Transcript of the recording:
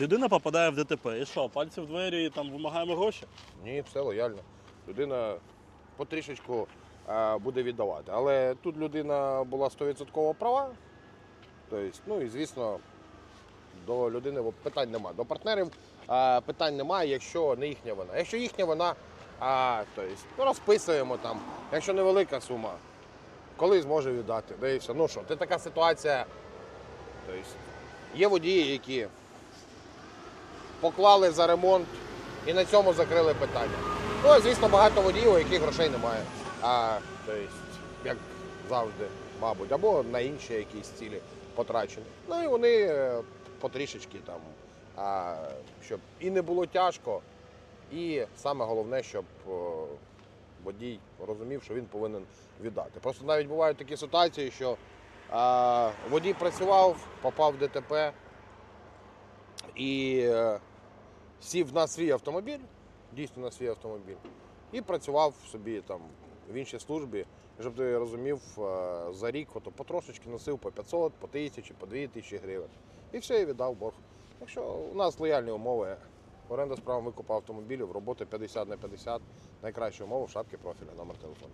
Людина попадає в ДТП. І що, пальці в двері і там вимагаємо гроші? Ні, все лояльно. Людина потрішечку е, буде віддавати. Але тут людина була 100% права. Тобто, ну і звісно, до людини питань немає. До партнерів е, питань немає, якщо не їхня вина. Якщо їхня вина, а, тобто, ну, розписуємо там, якщо невелика сума, коли зможе віддати. Да. Ну що, це така ситуація. Тобто, є водії, які поклали за ремонт і на цьому закрили питання. Ну, звісно, багато водіїв, у яких грошей немає. А, тобто, як завжди, мабуть, або на інші якісь цілі потрачені. Ну і вони е, потрішечки там, а, щоб і не було тяжко, і саме головне, щоб водій розумів, що він повинен віддати. Просто навіть бувають такі ситуації, що а, водій працював, попав в ДТП і е, сів на свій автомобіль, дійсно на свій автомобіль, і працював собі там в іншій службі, щоб ти розумів, е, за рік ото потрошечки носив по 500, по 1000, по 2000 гривень. І все, і віддав борг. Так що у нас лояльні умови. Оренда з правом викупу автомобілів, роботи 50 на 50, найкращі умови в шапці профіля, номер телефону.